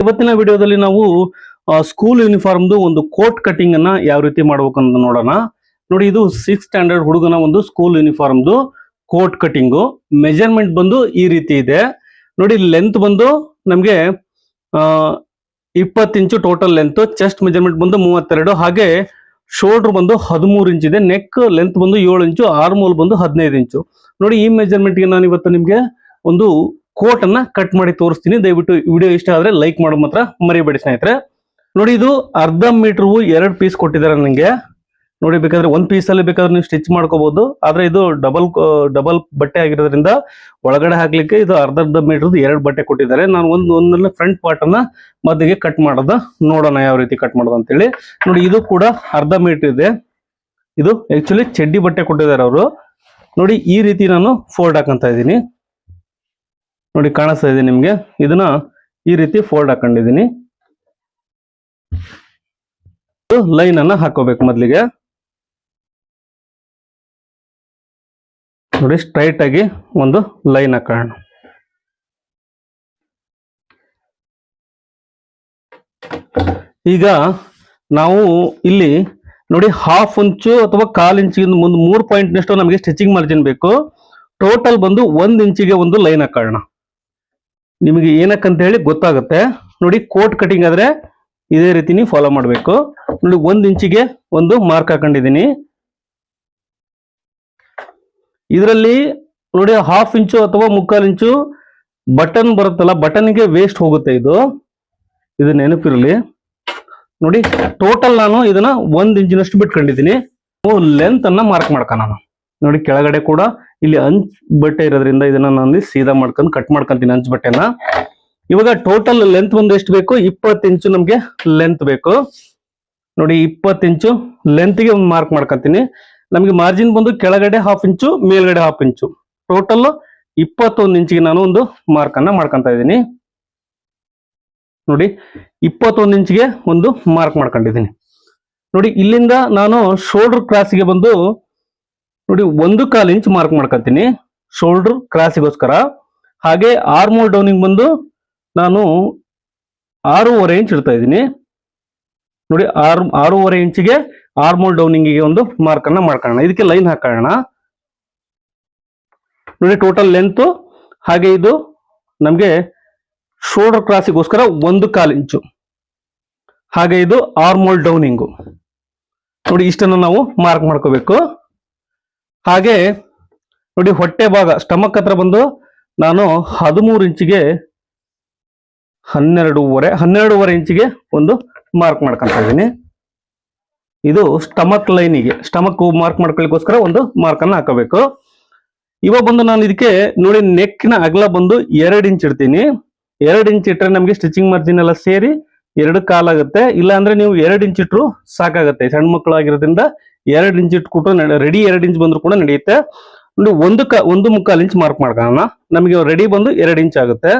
ಇವತ್ತಿನ ವಿಡಿಯೋದಲ್ಲಿ ನಾವು ಸ್ಕೂಲ್ ಯೂನಿಫಾರ್ಮ್ದು ಒಂದು ಕೋಟ್ ಕಟಿಂಗ್ ಅನ್ನ ಯಾವ ರೀತಿ ಮಾಡ್ಬೇಕು ಅಂತ ನೋಡೋಣ. ನೋಡಿ, ಇದು ಸಿಕ್ಸ್ ಸ್ಟ್ಯಾಂಡರ್ಡ್ ಹುಡುಗನ ಒಂದು ಸ್ಕೂಲ್ ಯೂನಿಫಾರ್ಮ್ದು ಕೋಟ್ ಕಟಿಂಗು ಮೆಜರ್ಮೆಂಟ್ ಬಂದು ಈ ರೀತಿ ಇದೆ. ನೋಡಿ ಲೆಂತ್ ಬಂದು ನಮಗೆ ಇಪ್ಪತ್ತು inch total length chest measurement ಬಂದು ಮೂವತ್ತೆರಡು, ಹಾಗೆ ಶೋಲ್ಡರ್ ಬಂದು ಹದಿಮೂರು ಇಂಚ್ ಇದೆ. ನೆಕ್ ಲೆಂತ್ ಬಂದು ಏಳು ಇಂಚು ಆರ್ಮೋಲ್ ಬಂದು ಹದಿನೈದು ಇಂಚು. ನೋಡಿ, ಈ ಮೆಜರ್ಮೆಂಟ್ಗೆ ನಾನು ಇವತ್ತು ನಿಮಗೆ ಒಂದು ಕೋಟ್ ಅನ್ನ ಕಟ್ ಮಾಡಿ ತೋರಿಸ್ತೀನಿ. ದಯವಿಟ್ಟು ವಿಡಿಯೋ ಇಷ್ಟ ಆದ್ರೆ ಲೈಕ್ ಮಾಡೋ ಮಾತ್ರ ಮರಿಬೇಡಿ ಸ್ನೇಹಿತರೆ. ನೋಡಿ ಇದು ಅರ್ಧ ಮೀಟರ್ ಎರಡು ಪೀಸ್ ಕೊಟ್ಟಿದ್ದಾರೆ ನನಗೆ ನೋಡಿ ಬೇಕಾದ್ರೆ ಒಂದ್ ಪೀಸ್ ಅಲ್ಲಿ ಬೇಕಾದ್ರೆ ನೀವು ಸ್ಟಿಚ್ ಮಾಡ್ಕೋಬಹುದು. ಆದ್ರೆ ಇದು ಡಬಲ್ ಡಬಲ್ ಬಟ್ಟೆ ಆಗಿರೋದ್ರಿಂದ ಒಳಗಡೆ ಹಾಕ್ಲಿಕ್ಕೆ ಇದು ಅರ್ಧ ಅರ್ಧ ಮೀಟರ್ದು ಎರಡು ಬಟ್ಟೆ ಕೊಟ್ಟಿದ್ದಾರೆ. ನಾನು ಒಂದ್ ಒಂದನ್ನ ಫ್ರಂಟ್ ಪಾರ್ಟ್ ಅನ್ನ ಮದ್ದಿಗೆ ಕಟ್ ಮಾಡೋದ. ನೋಡೋಣ ಯಾವ ರೀತಿ ಕಟ್ ಮಾಡೋದು ಅಂತೇಳಿ. ನೋಡಿ ಇದು ಕೂಡ ಅರ್ಧ ಮೀಟರ್ ಇದೆ. ಇದು ಆಕ್ಚುಲಿ ಚಡ್ಡಿ ಬಟ್ಟೆ ಕೊಟ್ಟಿದ್ದಾರೆ ಅವರು. ನೋಡಿ ಈ ರೀತಿ ನಾನು ಫೋಲ್ಡ್ ಹಾಕಂತ ಇದ್ದೀನಿ. ನೋಡಿ ಕಾಣಿಸ್ತಾ ಇದೆ ನಿಮ್ಗೆ. ಇದನ್ನ ಈ ರೀತಿ ಫೋಲ್ಡ್ ಹಾಕೊಂಡಿದ್ದೀನಿ. ಲೈನ್ ಅನ್ನ ಹಾಕೋಬೇಕು ಮೊದ್ಲಿಗೆ. ನೋಡಿ ಸ್ಟ್ರೈಟ್ ಆಗಿ ಒಂದು ಲೈನ್ ಹಾಕೋಣ. ಈಗ ನಾವು ಇಲ್ಲಿ ನೋಡಿ ಹಾಫ್ ಇಂಚು ಅಥವಾ ಕಾಲ್ ಇಂಚಿಗಿಂತ ಮುಂದೆ ಮೂರು ಪಾಯಿಂಟ್ ನಮಗೆ ಸ್ಟಿಚಿಂಗ್ ಮಾರ್ಜಿನ್ ಬೇಕು. ಟೋಟಲ್ ಬಂದು ಒಂದ್ ಇಂಚಿಗೆ ಒಂದು ಲೈನ್ ಹಾಕೋಣ. ನಿಮಗೆ ಏನಕ್ಕಂತ ಹೇಳಿ ಗೊತ್ತಾಗುತ್ತೆ. ನೋಡಿ, ಕೋಟ್ ಕಟಿಂಗ್ ಆದರೆ ಇದೇ ರೀತಿ ನೀವು ಫಾಲೋ ಮಾಡಬೇಕು. ನೋಡಿ, ಒಂದು ಇಂಚಿಗೆ ಒಂದು ಮಾರ್ಕ್ ಹಾಕೊಂಡಿದ್ದೀನಿ. ಇದರಲ್ಲಿ ನೋಡಿ ಹಾಫ್ ಇಂಚು ಅಥವಾ ಮುಕ್ಕಾಲು ಇಂಚು ಬಟನ್ ಬರುತ್ತಲ್ಲ ಬಟನ್ಗೆ ವೇಸ್ಟ್ ಹೋಗುತ್ತೆ ಇದು. ಇದು ನೆನಪಿರಲಿ. ನೋಡಿ ಟೋಟಲ್ ನಾನು ಇದನ್ನ ಒಂದು ಇಂಚಿನಷ್ಟು ಬಿಟ್ಕೊಂಡಿದ್ದೀನಿ. ಲೆಂತ್ ಅನ್ನ ಮಾರ್ಕ್ ಮಾಡ್ಕ ನಾನು. ನೋಡಿ, ಕೆಳಗಡೆ ಕೂಡ ಇಲ್ಲಿ ಅಂಚ್ ಬಟ್ಟೆ ಇರೋದ್ರಿಂದ ಇದನ್ನ ನಾನು ಸೀದಾ ಮಾಡ್ಕೊಂಡು ಕಟ್ ಮಾಡ್ಕೊಂತೀನಿ ಅಂಚ್ ಬಟ್ಟೆನ. ಇವಾಗ ಟೋಟಲ್ ಲೆಂತ್ ಒಂದು ಎಷ್ಟು ಬೇಕು? ಇಪ್ಪತ್ತು ಇಂಚು ನಮ್ಗೆ ಲೆಂತ್ ಬೇಕು. ನೋಡಿ, ಇಪ್ಪತ್ತು ಇಂಚು ಲೆಂತ್ಗೆ ಮಾರ್ಕ್ ಮಾಡ್ಕೊಂತೀನಿ. ನಮಗೆ ಮಾರ್ಜಿನ್ ಬಂದು ಕೆಳಗಡೆ ಹಾಫ್ ಇಂಚು, ಮೇಲ್ಗಡೆ ಹಾಫ್ ಇಂಚು. ಟೋಟಲ್ ಇಪ್ಪತ್ತೊಂದು ಇಂಚಿಗೆ ನಾನು ಒಂದು ಮಾರ್ಕ್ ಅನ್ನ ಮಾಡ್ಕೊಂತ ಇದ್ದೀನಿ. ನೋಡಿ, ಇಪ್ಪತ್ತೊಂದು ಇಂಚಿಗೆ ಒಂದು ಮಾರ್ಕ್ ಮಾಡ್ಕೊಂಡಿದ್ದೀನಿ. ನೋಡಿ, ಇಲ್ಲಿಂದ ನಾನು ಶೋಲ್ಡರ್ ಕ್ರಾಸ್ಗೆ ಬಂದು ನೋಡಿ, ಒಂದು ಕಾಲು ಇಂಚ್ ಮಾರ್ಕ್ ಮಾಡ್ಕೊತೀನಿ. ಶೋಲ್ಡರ್ ಕ್ರಾಸಿಗೋಸ್ಕರ ಹಾಗೆ ಆರ್ಮೋಲ್ ಡೌನಿಂಗ್ ಬಂದು ನಾನು ಆರೂವರೆ ಇಂಚ್ ಇಡ್ತಾ ಇದ್ದೀನಿ. ನೋಡಿ ಆರು ಆರೂವರೆ ಇಂಚಿಗೆ ಆರ್ಮೋಲ್ ಡೌನಿಂಗಿಗೆ ಒಂದು ಮಾರ್ಕನ್ನು ಮಾಡ್ಕೊಳ್ಳೋಣ. ಇದಕ್ಕೆ ಲೈನ್ ಹಾಕೋಣ ನೋಡಿ ಟೋಟಲ್ ಲೆಂತ್ ಹಾಗೆ ಇದು ನಮಗೆ ಶೋಲ್ಡರ್ ಕ್ರಾಸಿಗೋಸ್ಕರ ಒಂದು ಕಾಲು ಇಂಚು ಹಾಗೆ ಇದು ಆರ್ಮೋಲ್ ಡೌನಿಂಗು ನೋಡಿ, ಇಷ್ಟನ್ನು ನಾವು ಮಾರ್ಕ್ ಮಾಡ್ಕೋಬೇಕು. ಹಾಗೆ ನೋಡಿ ಹೊಟ್ಟೆ ಭಾಗ ಸ್ಟಮಕ್ ಹತ್ರ ಬಂದು ನಾನು ಹದಿಮೂರು ಇಂಚಿಗೆ ಹನ್ನೆರಡೂವರೆ ಹನ್ನೆರಡೂವರೆ ಇಂಚಿಗೆ ಒಂದು ಮಾರ್ಕ್ ಮಾಡ್ಕೊಂತ ಇದ್ದೀನಿ. ಇದು ಸ್ಟಮಕ್ ಲೈನಿಗೆ ಸ್ಟಮಕ್ ಮಾರ್ಕ್ ಮಾಡ್ಕೊಳ್ಳಿಕ್ಕೋಸ್ಕರ ಒಂದು ಮಾರ್ಕ್ ಅನ್ನ ಹಾಕಬೇಕು. ಇವಾಗ ಬಂದು ನಾನು ಇದಕ್ಕೆ ನೋಡಿ ನೆಕ್ಕಿನ ಅಗಲ ಬಂದು ಎರಡು ಇಂಚ್ ಇಡ್ತೀನಿ. ಎರಡು ಇಂಚ್ ಇಟ್ಟರೆ ನಮಗೆ ಸ್ಟಿಚಿಂಗ್ ಮಾರ್ಜಿನ್ ಎಲ್ಲ ಸೇರಿ ಎರಡು ಕಾಲಾಗುತ್ತೆ. ಇಲ್ಲ ಅಂದ್ರೆ ನೀವು ಎರಡು ಇಂಚ್ ಇಟ್ರು ಸಾಕಾಗುತ್ತೆ. ಸಣ್ಣ ಮಕ್ಕಳು ಆಗಿರೋದ್ರಿಂದ ಎರಡು ಇಂಚ್ ಇಟ್ಬಿಟ್ಟು ರೆಡಿ ಎರಡು ಇಂಚ್ ಬಂದ್ರು ಕೂಡ ನಡೆಯುತ್ತೆ. ನೋಡಿ, ಒಂದು ಕ, ಒಂದು ಮುಕ್ಕಾಲು ಇಂಚ್ ಮಾರ್ಕ್ ಮಾಡ್ಕೊಳ್ಳೋಣ. ನಮಗೆ ರೆಡಿ ಬಂದು ಎರಡು ಇಂಚ್ ಆಗುತ್ತೆ.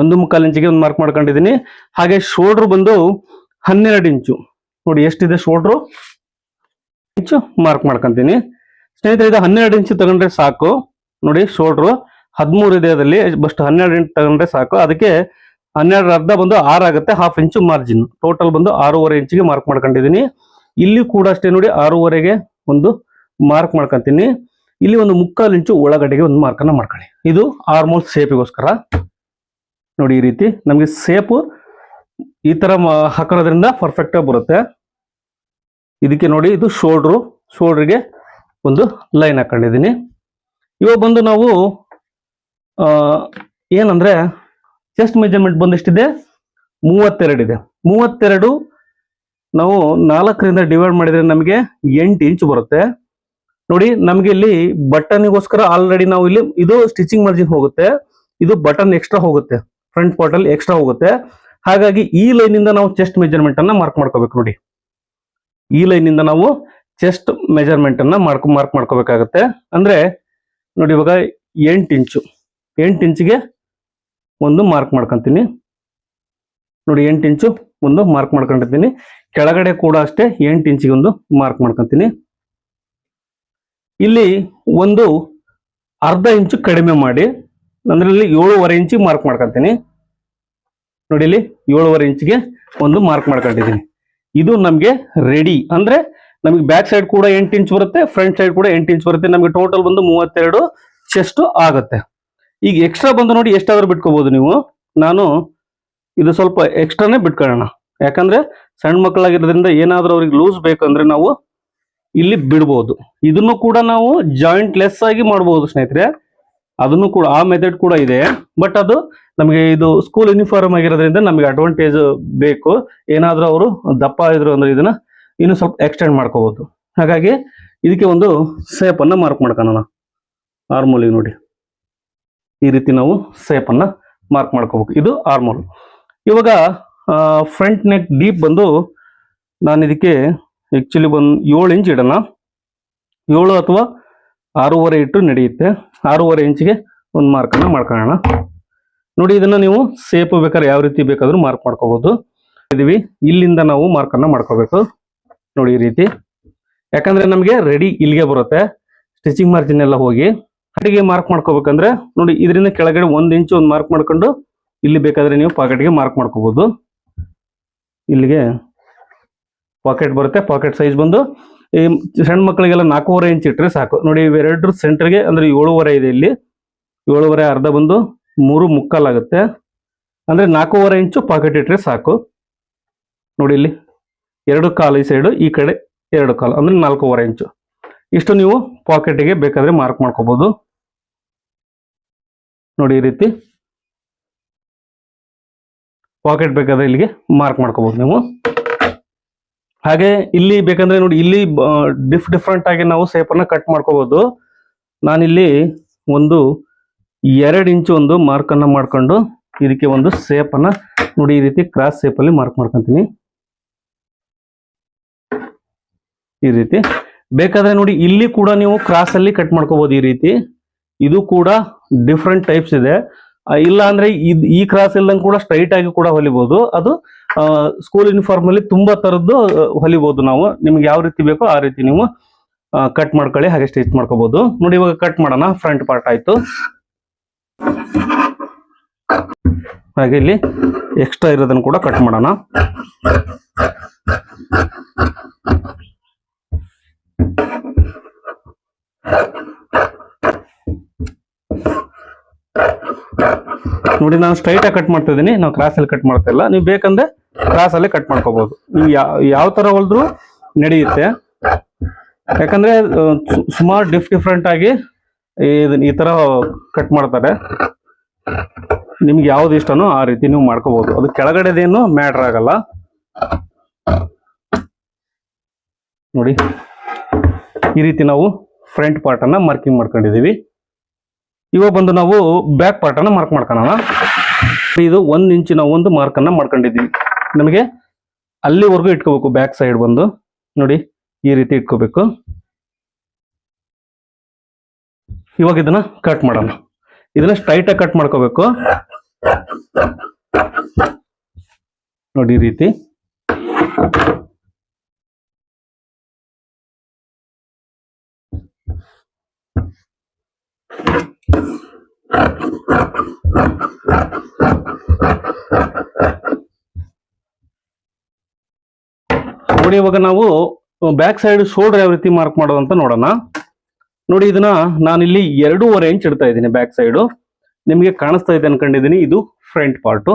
ಒಂದು ಮುಕ್ಕಾಲು ಇಂಚಿಗೆ ಒಂದು ಮಾರ್ಕ್ ಮಾಡ್ಕೊಂಡಿದ್ದೀನಿ. ಹಾಗೆ ಶೋಲ್ಡರ್ ಬಂದು ಹನ್ನೆರಡು ಇಂಚು. ನೋಡಿ, ಎಷ್ಟಿದೆ ಶೋಲ್ಡ್ರು ಇಂಚು ಮಾರ್ಕ್ ಮಾಡ್ಕೊಂತೀನಿ. ಸ್ನೇಹಿತರೆ, ಇದು ಹನ್ನೆರಡು ಇಂಚು ತಗೊಂಡ್ರೆ ಸಾಕು. ನೋಡಿ ಶೋಲ್ಡ್ರು ಹದಿಮೂರು ಇದೆ ಅದರಲ್ಲಿ. ಬಸ್ಟ್ ಹನ್ನೆರಡು ಇಂಚ್ ತಗೊಂಡ್ರೆ ಸಾಕು. ಅದಕ್ಕೆ ಹನ್ನೆರಡು ಅರ್ಧ ಬಂದು ಆರು ಆಗುತ್ತೆ. ಹಾಫ್ ಇಂಚು ಮಾರ್ಜಿನ್ ಟೋಟಲ್ ಬಂದು ಆರೂವರೆ ಇಂಚಿಗೆ ಮಾರ್ಕ್ ಮಾಡ್ಕೊಂಡಿದ್ದೀನಿ. ಇಲ್ಲಿ ಕೂಡ ಅಷ್ಟೇ ನೋಡಿ ಆರೂವರೆಗೆ ಒಂದು ಮಾರ್ಕ್ ಮಾಡ್ಕೊಂತೀನಿ. ಇಲ್ಲಿ ಒಂದು ಮುಕ್ಕಾಲು ಇಂಚು ಒಳಗಡೆಗೆ ಒಂದು ಮಾರ್ಕನ್ನು ಮಾಡ್ಕೊಳ್ಳಿ. ಇದು ಆರ್ಮೋಲ್ ಸೇಪಿಗೋಸ್ಕರ ನೋಡಿ ಈ ರೀತಿ ನಮಗೆ ಸೇಪು ಈ ಮ- ಹಾಕೋದ್ರಿಂದ ಪರ್ಫೆಕ್ಟ್ ಆಗಿ ಬರುತ್ತೆ. ಇದಕ್ಕೆ ನೋಡಿ ಇದು ಶೋಲ್ಡ್ರು ಶೋಲ್ಡ್ರಿಗೆ ಒಂದು ಲೈನ್ ಹಾಕೊಂಡಿದ್ದೀನಿ. ಇವಾಗ ಬಂದು ನಾವು ಏನಂದ್ರೆ ಚೆಸ್ಟ್ ಮೆಜರ್ಮೆಂಟ್ ಬಂದಿಷ್ಟಿದೆ ಮೂವತ್ತೆರಡಿದೆ ಮೂವತ್ತೆರಡು ನಾವು ನಾಲ್ಕರಿಂದ ಡಿವೈಡ್ ಮಾಡಿದ್ರೆ ನಮಗೆ ಎಂಟು ಇಂಚ್ ಬರುತ್ತೆ. ನೋಡಿ, ನಮಗೆ ಇಲ್ಲಿ ಬಟನ್ಗೋಸ್ಕರ ಆಲ್ರೆಡಿ ನಾವು ಇಲ್ಲಿ ಇದು ಸ್ಟಿಚಿಂಗ್ ಮಾರ್ಜಿನ್ ಹೋಗುತ್ತೆ. ಇದು ಬಟನ್ ಎಕ್ಸ್ಟ್ರಾ ಹೋಗುತ್ತೆ. ಫ್ರಂಟ್ ಪಾರ್ಟ್ ಅಲ್ಲಿ ಎಕ್ಸ್ಟ್ರಾ ಹೋಗುತ್ತೆ. ಹಾಗಾಗಿ ಈ ಲೈನ್ ಇಂದ ನಾವು ಚೆಸ್ಟ್ ಮೆಜರ್ಮೆಂಟ್ ಅನ್ನ ಮಾರ್ಕ್ ಮಾಡ್ಕೋಬೇಕು ನೋಡಿ. ಈ ಲೈನ್ ಇಂದ ನಾವು ಚೆಸ್ಟ್ ಮೆಜರ್ಮೆಂಟ್ ಅನ್ನ ಮಾರ್ಕ್ ಮಾರ್ಕ್ ಮಾಡ್ಕೋಬೇಕಾಗತ್ತೆ. ಅಂದ್ರೆ ನೋಡಿ, ಇವಾಗ ಎಂಟು ಇಂಚು ಎಂಟು ಇಂಚಿಗೆ ಒಂದು ಮಾರ್ಕ್ ಮಾಡ್ಕೊಂತೀನಿ. ನೋಡಿ, ಎಂಟು ಇಂಚು ಒಂದು ಮಾರ್ಕ್ ಮಾಡ್ಕೊಂಡಿರ್ತೀನಿ ಕೆಳಗಡೆ ಕೂಡ ಅಷ್ಟೇ ಎಂಟು ಇಂಚಿಗೆ ಒಂದು ಮಾರ್ಕ್ ಮಾಡ್ಕೊತೀನಿ. ಇಲ್ಲಿ ಒಂದು ಅರ್ಧ ಇಂಚು ಕಡಿಮೆ ಮಾಡಿ ಅಂದ್ರೆ ಇಲ್ಲಿ ಏಳುವರೆ ಇಂಚಿಗೆ ಮಾರ್ಕ್ ಮಾಡ್ಕೊತೀನಿ. ನೋಡಿ ಇಲ್ಲಿ ಏಳುವರೆ ಇಂಚಿಗೆ ಒಂದು ಮಾರ್ಕ್ ಮಾಡ್ಕೊಂಡಿದ್ದೀನಿ. ಇದು ನಮಗೆ ರೆಡಿ ಅಂದ್ರೆ ನಮಗೆ ಬ್ಯಾಕ್ ಸೈಡ್ ಕೂಡ ಎಂಟು ಇಂಚ್ ಬರುತ್ತೆ ಫ್ರಂಟ್ ಸೈಡ್ ಕೂಡ ಎಂಟು ಇಂಚ್ ಬರುತ್ತೆ, ನಮಗೆ ಟೋಟಲ್ ಬಂದು ಮೂವತ್ತೆರಡು ಚೆಸ್ಟ್ ಆಗುತ್ತೆ. ಈಗ ಎಕ್ಸ್ಟ್ರಾ ಬಂದು ನೋಡಿ ಎಷ್ಟಾದ್ರೂ ಬಿಟ್ಕೋಬಹುದು ನೀವು. ನಾನು ಇದು ಸ್ವಲ್ಪ ಎಕ್ಸ್ಟ್ರಾನೇ ಬಿಟ್ಕೊಳ್ಳೋಣ. ಯಾಕಂದ್ರೆ ಸಣ್ಣ ಮಕ್ಕಳಾಗಿರೋದ್ರಿಂದ ಏನಾದರೂ ಅವ್ರಿಗೆ ಲೂಸ್ ಬೇಕಂದ್ರೆ ನಾವು ಇಲ್ಲಿ ಬಿಡ್ಬೋದು. ಇದನ್ನು ಕೂಡ ನಾವು ಜಾಯಿಂಟ್ ಲೆಸ್ ಆಗಿ ಮಾಡ್ಬೋದು ಸ್ನೇಹಿತರೆ. ಅದನ್ನು ಕೂಡ, ಆ ಮೆಥಡ್ ಕೂಡ ಇದೆ. ಬಟ್ ಅದು ನಮಗೆ ಇದು ಸ್ಕೂಲ್ ಯೂನಿಫಾರ್ಮ್ ಆಗಿರೋದ್ರಿಂದ ನಮಗೆ ಅಡ್ವಾಂಟೇಜ್ ಬೇಕು. ಏನಾದರೂ ಅವರು ದಪ್ಪ ಇದ್ರು ಅಂದ್ರೆ ಇದನ್ನ ಇನ್ನು ಸ್ವಲ್ಪ ಎಕ್ಸ್ಟೆಂಡ್ ಮಾಡ್ಕೋಬೋದು. ಹಾಗಾಗಿ ಇದಕ್ಕೆ ಒಂದು ಸೇಪನ್ನು ಮಾರ್ಕ್ ಮಾಡ್ಕೊಳ್ಳೋಣ. ಆರ್ಮೋಲಿಗೆ ನೋಡಿ. ಈ ರೀತಿ ನಾವು ಸೇಪನ್ನು ಮಾರ್ಕ್ ಮಾಡ್ಕೋಬೇಕು. ಇದು ಆರ್ಮೋಲ್ ಇವಾಗ ಫ್ರಂಟ್ ನೆಕ್ ಡೀಪ್ ಬಂದು ನಾನು ಇದಕ್ಕೆ ಆ್ಯಕ್ಚುಲಿ ಬಂದು ಏಳು ಇಂಚ್ ಇಡೋಣ. ಏಳು ಅಥವಾ ಆರೂವರೆ ಇಟ್ಟು ನಡೆಯುತ್ತೆ. ಆರೂವರೆ ಇಂಚಿಗೆ ಒಂದು ಮಾರ್ಕನ್ನು ಮಾಡ್ಕೊಳ್ಳೋಣ. ನೋಡಿ, ಇದನ್ನ ನೀವು ಸೇಪ್ ಬೇಕಾದ್ರೆ ಯಾವ ರೀತಿ ಬೇಕಾದರೂ ಮಾರ್ಕ್ ಮಾಡ್ಕೋಬೋದು. ಇದೀವಿ ಇಲ್ಲಿಂದ ನಾವು ಮಾರ್ಕನ್ನು ಮಾಡ್ಕೋಬೇಕು. ನೋಡಿ, ಈ ರೀತಿ. ಯಾಕಂದ್ರೆ ನಮಗೆ ರೆಡಿ ಇಲ್ಲಿಗೆ ಬರುತ್ತೆ. ಸ್ಟಿಚಿಂಗ್ ಮಾರ್ಜಿನ್ ಎಲ್ಲ ಹೋಗಿ. ಅಡಿಗೆ ಮಾರ್ಕ್ ಮಾಡ್ಕೋಬೇಕಂದ್ರೆ, ನೋಡಿ, ಇದರಿಂದ ಕೆಳಗಡೆ ಒಂದು ಇಂಚ್ ಒಂದು ಮಾರ್ಕ್ ಮಾಡ್ಕೊಂಡು ಇಲ್ಲಿ ಬೇಕಾದರೆ ನೀವು ಪಾಕೆಟ್ಗೆ ಮಾರ್ಕ್ ಮಾಡ್ಕೋಬಹುದು ಇಲ್ಲಿಗೆ ಪಾಕೆಟ್ ಬರುತ್ತೆ ಪಾಕೆಟ್ ಸೈಜ್ ಬಂದು. ಈ ಸಣ್ಣ ಮಕ್ಕಳಿಗೆಲ್ಲ ನಾಲ್ಕೂವರೆ ಇಂಚ್ ಇಟ್ಟರೆ ಸಾಕು. ನೋಡಿ ಇವೆರಡರ ಸೆಂಟರ್ಗೆ ಅಂದರೆ ಏಳುವರೆ ಇದೆ ಇಲ್ಲಿ. ಏಳುವರೆ, ಅರ್ಧ ಬಂದು ಮೂರು ಮುಕ್ಕಾಲಾಗುತ್ತೆ ಅಂದರೆ ನಾಲ್ಕೂವರೆ ಇಂಚು ಪಾಕೆಟ್ ಇಟ್ಟರೆ ಸಾಕು. ನೋಡಿ ಇಲ್ಲಿ, ಎರಡು ಕಾಲು ಈ ಸೈಡು ಈ ಕಡೆ ಎರಡು ಕಾಲು, ಅಂದರೆ ನಾಲ್ಕೂವರೆ ಇಂಚು ಇಷ್ಟು ನೀವು ಪಾಕೆಟಿಗೆ ಬೇಕಾದರೆ ಮಾರ್ಕ್ ಮಾಡ್ಕೋಬೋದು. ನೋಡಿ ಈ ರೀತಿ. ಪಾಕೆಟ್ ಬೇಕಾದ್ರೆ ಇಲ್ಲಿಗೆ ಮಾರ್ಕ್ ಮಾಡ್ಕೋಬಹುದು ನೀವು. ಹಾಗೆ ಇಲ್ಲಿ ಬೇಕಂದ್ರೆ ನೋಡಿ, ಇಲ್ಲಿ ಡಿಫ್ ಡಿಫ್ರೆಂಟ್ ಆಗಿ ನಾವು ಸೇಪ್ ಅನ್ನ ಕಟ್ ಮಾಡ್ಕೋಬಹುದು ನಾನಿಲ್ಲಿ ಒಂದು ಎರಡು ಇಂಚು ಒಂದು ಮಾರ್ಕ್ ಅನ್ನ ಮಾಡ್ಕೊಂಡು ಇದಕ್ಕೆ ಒಂದು ಸೇಪ್ ಅನ್ನ ನೋಡಿ, ಈ ರೀತಿ ಕ್ರಾಸ್ ಸೇಪ್ ಅಲ್ಲಿ ಮಾರ್ಕ್ ಮಾಡ್ಕೊಂತೀನಿ. ಈ ರೀತಿ. ಬೇಕಾದ್ರೆ ನೋಡಿ, ಇಲ್ಲಿ ಕೂಡ ನೀವು ಕ್ರಾಸ್ ಅಲ್ಲಿ ಕಟ್ ಮಾಡ್ಕೋಬಹುದು ಈ ರೀತಿ. ಇದು ಕೂಡ ಡಿಫ್ರೆಂಟ್ ಟೈಪ್ಸ್ ಇದೆ. ಇಲ್ಲ ಅಂದ್ರೆ ಈ ಕ್ರಾಸ್ ಇಲ್ದಂಗೆ ಕೂಡ ಸ್ಟ್ರೈಟ್ ಆಗಿ ಕೂಡ ಹೊಲಿಬಹುದು ಅದು ಸ್ಕೂಲ್ ಯೂನಿಫಾರ್ಮ್ ಅಲ್ಲಿ ತುಂಬಾ ತರದ್ದು ಹೊಲಿಬಹುದು ನಾವು. ನಿಮ್ಗೆ ಯಾವ ರೀತಿ ಬೇಕೋ ಆ ರೀತಿ ನೀವು ಕಟ್ ಮಾಡ್ಕೊಳ್ಳಿ, ಹಾಗೆ ಸ್ಟಿಚ್ ಮಾಡ್ಕೋಬಹುದು ನೋಡಿ, ಇವಾಗ ಕಟ್ ಮಾಡೋಣ. ಫ್ರಂಟ್ ಪಾರ್ಟ್ ಆಯ್ತು. ಹಾಗೆ ಇಲ್ಲಿ ಎಕ್ಸ್ಟ್ರಾ ಇರೋದನ್ನು ಕೂಡ ಕಟ್ ಮಾಡೋಣ. ನೋಡಿ, ನಾನು ಸ್ಟ್ರೈಟ್ ಆಗಿ ಕಟ್ ಮಾಡ್ತಾ ಇದೀನಿ ನಾವು ಕ್ರಾಸ್ ಅಲ್ಲಿ ಕಟ್ ಮಾಡ್ತಾ ಇಲ್ಲ. ನೀವು ಬೇಕಂದ್ರೆ ಕ್ರಾಸ್ ಅಲ್ಲಿ ಕಟ್ ಮಾಡ್ಕೋಬಹುದು ನೀವು ಯಾವ ತರ ಹೊಲಿದ್ರು ನಡೆಯುತ್ತೆ. ಯಾಕಂದ್ರೆ ಸುಮಾರು ಡಿಫ್ ಡಿಫ್ರೆಂಟ್ ಆಗಿ ಈ ತರ ಕಟ್ ಮಾಡ್ತಾರೆ. ನಿಮ್ಗೆ ಯಾವ್ದು ಇಷ್ಟನೋ ಆ ರೀತಿ ನೀವು ಮಾಡ್ಕೋಬಹುದು ಅದು ಕೆಳಗಡೆದೇನು ಮ್ಯಾಟರ್ ಆಗಲ್ಲ. ನೋಡಿ, ಈ ರೀತಿ ನಾವು ಫ್ರಂಟ್ ಪಾರ್ಟ್ ಅನ್ನ ಮಾರ್ಕಿಂಗ್ ಮಾಡ್ಕೊಂಡಿದೀವಿ ಇವಾಗ ಬಂದು ನಾವು ಬ್ಯಾಕ್ ಪಾರ್ಟ್ ಅನ್ನ ಮಾರ್ಕ್ ಮಾಡ್ಕೊಳ್ಳೋಣ ಇದು ಒಂದ್ ಇಂಚಿನ ಒಂದು ಮಾರ್ಕ್ ಅನ್ನ ಮಾಡ್ಕೊಂಡಿದ್ದೀವಿ. ನಮಗೆ ಅಲ್ಲಿವರೆಗೂ ಇಟ್ಕೋಬೇಕು ಬ್ಯಾಕ್ ಸೈಡ್ ಬಂದು. ನೋಡಿ, ಈ ರೀತಿ ಇಟ್ಕೋಬೇಕು. ಇವಾಗ ಇದನ್ನ ಕಟ್ ಮಾಡೋಣ. ಇದನ್ನ ಸ್ಟ್ರೈಟ್ ಆಗಿ ಕಟ್ ಮಾಡ್ಕೋಬೇಕು. ನೋಡಿ, ಈ ರೀತಿ. ನೋಡಿ, ಇವಾಗ ನಾವು ಬ್ಯಾಕ್ ಸೈಡ್ ಶೋಲ್ಡರ್ ಯಾವ ರೀತಿ ಮಾರ್ಕ್ ಮಾಡೋದಂತ ನೋಡೋಣ. ನೋಡಿ, ಇದನ್ನ ನಾನಿಲ್ಲಿ ಎರಡೂವರೆ ಇಂಚ್ ಇಡ್ತಾ ಇದ್ದೀನಿ ಬ್ಯಾಕ್ ಸೈಡು ನಿಮಗೆ ಕಾಣಿಸ್ತಾ ಇದೆ ಅನ್ಕೊಂಡಿದ್ದೀನಿ, ಇದು ಫ್ರಂಟ್ ಪಾರ್ಟು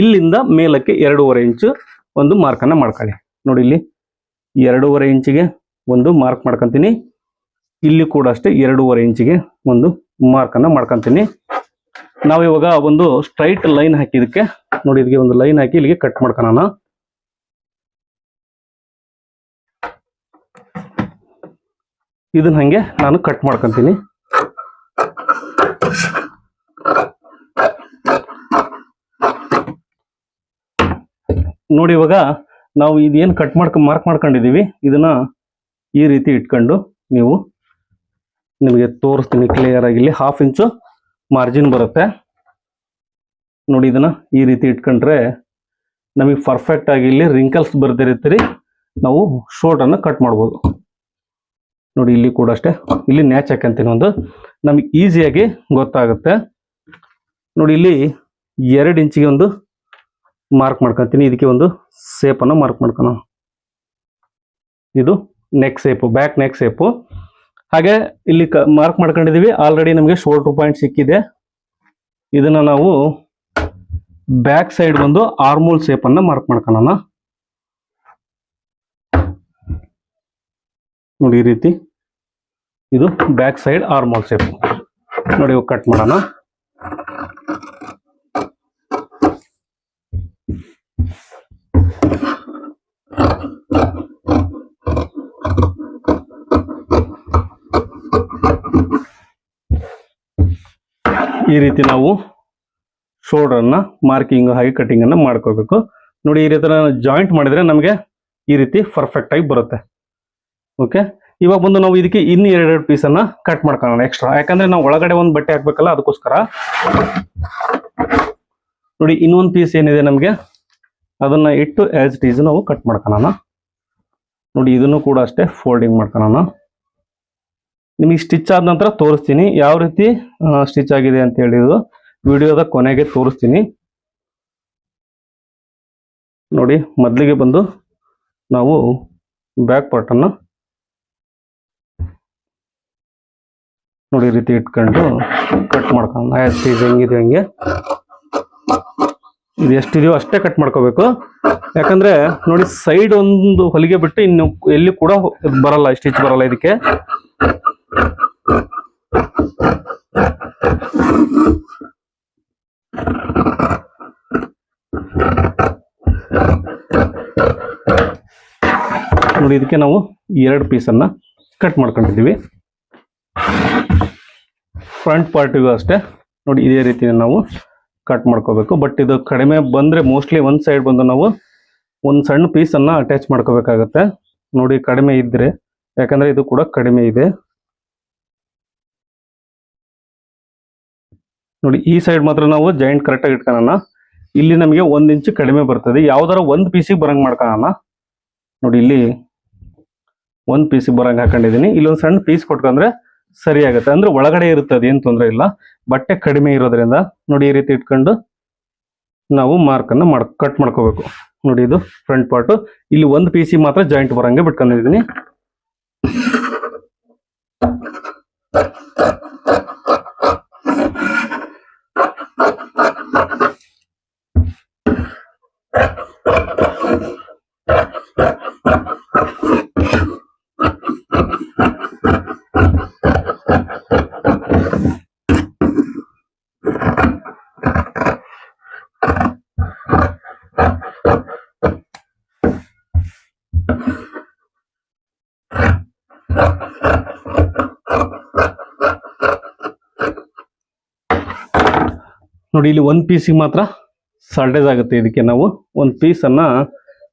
ಇಲ್ಲಿಂದ ಮೇಲಕ್ಕೆ ಎರಡೂವರೆ ಇಂಚು ಒಂದು ಮಾರ್ಕನ್ನು ಮಾಡ್ಕೊಳ್ಳಿ. ನೋಡಿ, ಇಲ್ಲಿ ಎರಡೂವರೆ ಇಂಚಿಗೆ ಒಂದು ಮಾರ್ಕ್ ಮಾಡ್ಕೊತೀನಿ. ಇಲ್ಲಿ ಕೂಡ ಅಷ್ಟೇ ಎರಡೂವರೆ ಇಂಚಿಗೆ ಒಂದು ಮಾರ್ಕನ್ನ ಮಾಡ್ಕೊಂತೀನಿ. ನಾವು ಇವಾಗ ಒಂದು ಸ್ಟ್ರೈಟ್ ಲೈನ್ ಹಾಕಿದಕ್ಕೆ ನೋಡಿ ಇದಕ್ಕೆ ಒಂದು ಲೈನ್ ಹಾಕಿ ಇಲ್ಲಿಗೆ ಕಟ್ ಮಾಡ್ಕೊಳ ಇದನ್ನ ಹಂಗೆ ನಾನು ಕಟ್ ಮಾಡ್ಕೊಂತೀನಿ. ನೋಡಿ ಇವಾಗ ನಾವು ಇದೇನು ಕಟ್ ಮಾಡ್ಕೊ ಮಾರ್ಕ್ ಮಾಡ್ಕೊಂಡಿದೀವಿ, ಇದನ್ನ ಈ ರೀತಿ ಇಟ್ಕೊಂಡು ನೀವು ನಿಮಗೆ ತೋರಿಸ್ತೀನಿ ಕ್ಲಿಯರ್ ಆಗಿ. ಇಲ್ಲಿ ಹಾಫ್ ಇಂಚು ಮಾರ್ಜಿನ್ ಬರುತ್ತೆ. ನೋಡಿ ಇದನ್ನ ಈ ರೀತಿ ಇಟ್ಕೊಂಡ್ರೆ ನಮಗೆ ಪರ್ಫೆಕ್ಟ್ ಆಗಿ ಇಲ್ಲಿ ರಿಂಕಲ್ಸ್ ಬರ್ದಿರುತ್ತೀರಿ ನಾವು ಶೋರ್ಟ್ ಅನ್ನು ಕಟ್ ಮಾಡ್ಬೋದು. ನೋಡಿ ಇಲ್ಲಿ ಕೂಡ ಅಷ್ಟೇ. ಇಲ್ಲಿ ನ್ಯಾಚ್ ಹಾಕಂತೀನಿ ಒಂದು. ನಮಗೆ ಈಸಿಯಾಗಿ ಗೊತ್ತಾಗುತ್ತೆ. ನೋಡಿ ಇಲ್ಲಿ ಎರಡು ಇಂಚಿಗೆ ಒಂದು ಮಾರ್ಕ್ ಮಾಡ್ಕೊತೀನಿ. ಇದಕ್ಕೆ ಒಂದು ಸೇಪನ್ನು ಮಾರ್ಕ್ ಮಾಡ್ಕೊಳ ಇದು neck shape back neck shape ಹಾಗೆ ಇಲ್ಲಿ ಮಾರ್ಕ್ ಮಾಡ್ಕೊಂಡಿದೀವಿ ಆಲ್ರೆಡಿ ನಮಗೆ ಶೋಲ್ಡರ್ ಪಾಯಿಂಟ್ ಸಿಕ್ಕಿದೆ. ಇದನ್ನ ನಾವು ಬ್ಯಾಕ್ ಸೈಡ್ ಬಂದು ಆರ್ಮೋಲ್ ಅನ್ನ ಮಾರ್ಕ್ ಮಾಡ್ಕೊಳ್ಳೋಣ. ನೋಡಿ ಈ ರೀತಿ. ಇದು ಬ್ಯಾಕ್ ಸೈಡ್ ಆರ್ಮೋಲ್ ಶೇಪ್ ನೋಡಿ ಕಟ್ ಮಾಡೋಣ. ಈ ರೀತಿ ನಾವು ಶೋಲ್ಡರ್ನ ಮಾರ್ಕಿಂಗ್ ಹಾಗೆ ಕಟಿಂಗ್ ಅನ್ನ ಮಾಡ್ಕೋಬೇಕು ನೋಡಿ ಈ ರೀತಿ ಜಾಯಿಂಟ್ ಮಾಡಿದ್ರೆ ನಮಗೆ ಈ ರೀತಿ ಪರ್ಫೆಕ್ಟ್ ಆಗಿ ಬರುತ್ತೆ. ಓಕೆ ಇವಾಗ ಬಂದು ನಾವು ಇದಕ್ಕೆ ಇನ್ನು ಎರಡೆರಡು ಪೀಸನ್ನು ಕಟ್ ಮಾಡ್ಕೊಳ್ಳೋಣ ಎಕ್ಸ್ಟ್ರಾ ಯಾಕಂದ್ರೆ ನಾವು ಒಳಗಡೆ ಒಂದು ಬಟ್ಟೆ ಹಾಕ್ಬೇಕಲ್ಲ ಅದಕ್ಕೋಸ್ಕರ. ನೋಡಿ ಇನ್ನೊಂದು ಪೀಸ್ ಏನಿದೆ ನಮಗೆ? ಅದನ್ನ ಇಟ್ಟು ಆಸ್ ಇಟ್ ಈಸ್ ನಾವು ಕಟ್ ಮಾಡ್ಕೊಳ್ಳೋಣ. ನೋಡಿ ಇದನ್ನು ಕೂಡ ಅಷ್ಟೇ ಫೋಲ್ಡಿಂಗ್ ಮಾಡ್ಕೊಳ್ಳೋಣ. ನಿಮಗೆ ಸ್ಟಿಚ್ ಆದ ನಂತರ ತೋರಿಸ್ತೀನಿ ಯಾವ ರೀತಿ ಸ್ಟಿಚ್ ಆಗಿದೆ ಅಂತ ಹೇಳಿದ್ರು ವಿಡಿಯೋದ ಕೊನೆಗೆ ತೋರಿಸ್ತೀನಿ. ನೋಡಿ, ಮೊದಲಿಗೆ ಬಂದು ನಾವು ಬ್ಯಾಕ್ ಪಾರ್ಟನ್ನು ನೋಡಿ, ಈ ರೀತಿ ಇಟ್ಕೊಂಡು ಕಟ್ ಮಾಡ್ಕೊಂಡು ಆಯ್ತು ಇದು ಹೆಂಗಿದೆ ಹಂಗೆ? ಇದು ಎಷ್ಟಿದೆಯೋ ಅಷ್ಟೇ ಕಟ್ ಮಾಡ್ಕೋಬೇಕು. ಯಾಕಂದ್ರೆ, ನೋಡಿ ಸೈಡ್ ಒಂದು ಹೊಲಿಗೆ ಬಿಟ್ಟು ಇನ್ನು ಎಲ್ಲಿ ಕೂಡ ಬರಲ್ಲ ಸ್ಟಿಚ್ ಬರಲ್ಲ ಇದಕ್ಕೆ. ನೋಡಿ, ಇದಕ್ಕೆ ನಾವು ಎರಡು ಪೀಸನ್ನು ಕಟ್ ಮಾಡ್ಕೊಂಡಿದ್ದೀವಿ. ಫ್ರಂಟ್ ಪಾರ್ಟಿಗೂ ಅಷ್ಟೇ. ನೋಡಿ, ಇದೇ ರೀತಿ ನಾವು ಕಟ್ ಮಾಡ್ಕೋಬೇಕು. ಬಟ್ ಇದು ಕಡಿಮೆ ಬಂದ್ರೆ ಮೋಸ್ಟ್ಲಿ ಒಂದು ಸೈಡ್ ಬಂದು ನಾವು ಒಂದು ಸಣ್ಣ ಪೀಸನ್ನು ಅಟ್ಯಾಚ್ ಮಾಡ್ಕೋಬೇಕಾಗತ್ತೆ. ನೋಡಿ, ಕಡಿಮೆ ಇದ್ರೆ, ಯಾಕಂದ್ರೆ ಇದು ಕೂಡ ಕಡಿಮೆ ಇದೆ. ನೋಡಿ, ಈ ಸೈಡ್ ಮಾತ್ರ ನಾವು ಜಾಯಿಂಟ್ ಕರೆಕ್ಟ್ ಆಗಿ ಇಟ್ಕೊಳ್ಳೋಣ. ಇಲ್ಲಿ ನಮಗೆ ಒಂದ್ ಇಂಚು ಕಡಿಮೆ ಬರ್ತದೆ. ಯಾವ್ದಾರ ಒಂದ್ ಪೀಸಿಗೆ ಬರಂಗ್ ಮಾಡ್ಕೊಳ್ಳೋಣ. ನೋಡಿ, ಇಲ್ಲಿ ಒಂದ್ ಪೀಸಿಗೆ ಬರಂಗ್ ಹಾಕೊಂಡಿದ್ದೀನಿ. ಇಲ್ಲೊಂದು ಸಣ್ಣ ಪೀಸ್ ಕೊಟ್ಕೊಂಡ್ರೆ ಸರಿ ಆಗುತ್ತೆ. ಅಂದ್ರೆ ಒಳಗಡೆ ಇರುತ್ತೆ, ಅದೇನ್ ತೊಂದರೆ ಇಲ್ಲ. ಬಟ್ಟೆ ಕಡಿಮೆ ಇರೋದ್ರಿಂದ ನೋಡಿ, ಈ ರೀತಿ ಇಟ್ಕೊಂಡು ನಾವು ಮಾರ್ಕ್ ಅನ್ನ ಮಾಡ್ ಕಟ್ ಮಾಡ್ಕೋಬೇಕು. ನೋಡಿ, ಇದು ಫ್ರಂಟ್ ಪಾರ್ಟ್ ಇಲ್ಲಿ ಒಂದು ಪೀಸಿಗೆ ಮಾತ್ರ ಜಾಯಿಂಟ್ ಬರಂಗೆ ಬಿಟ್ಕೊಂಡಿದೀನಿ ನೋಡಿ, ಇಲ್ಲಿ ಒಂದು ಪೀಸಿಗೆ ಮಾತ್ರ ಸಾಲ್ಟೇಜ್ ಆಗುತ್ತೆ. ಇದಕ್ಕೆ ನಾವು ಒಂದು ಪೀಸನ್ನು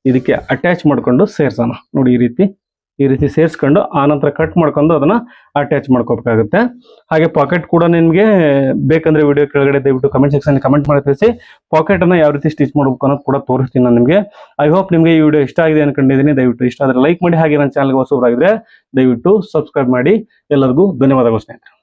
ಇದಕ್ಕೆ ಅಟ್ಯಾಚ್ ಮಾಡ್ಕೊಂಡು ಸೇರ್ಸೋಣ. ನೋಡಿ, ಈ ರೀತಿ ಈ ರೀತಿ ಸೇರಿಸ್ಕೊಂಡು ಆನಂತರ ಕಟ್ ಮಾಡ್ಕೊಂಡು ಅದನ್ನ ಅಟ್ಯಾಚ್ ಮಾಡ್ಕೋಬೇಕಾಗುತ್ತೆ. ಹಾಗೆ ಪಾಕೆಟ್ ಕೂಡ ನಿಮಗೆ ಬೇಕಂದ್ರೆ ವಿಡಿಯೋ ಕೆಳಗಡೆ ದಯವಿಟ್ಟು ಕಮೆಂಟ್ ಸೆಕ್ಷನ್ ಕಮೆಂಟ್ ಮಾಡಿ ತಿಳಿಸಿ. ಪಾಕೆಟ್ ಅನ್ನ ಯಾವ ರೀತಿ ಸ್ಟಿಚ್ ಮಾಡ್ಬೇಕು ಅನ್ನೋದು ಕೂಡ ತೋರಿಸ್ತೀನಿ ನಾನು ನಿಮಗೆ. ಐ ಹೋಪ್ ನಿಮಗೆ ಈ ವಿಡಿಯೋ ಇಷ್ಟ ಆಗಿದೆ ಅನ್ಕೊಂಡಿದ್ದೀನಿ. ದಯವಿಟ್ಟು ಇಷ್ಟ ಆದ್ರೆ ಲೈಕ್ ಮಾಡಿ. ಹಾಗೆ ನನ್ನ ಚಾನಲ್ಗೆ ಹೊಸಬರಾಗಿದ್ರೆ ದಯವಿಟ್ಟು ಸಬ್ಸ್ಕ್ರೈಬ್ ಮಾಡಿ. ಎಲ್ಲರಿಗೂ ಧನ್ಯವಾದಗಳು ಸ್ನೇಹಿತರೆ.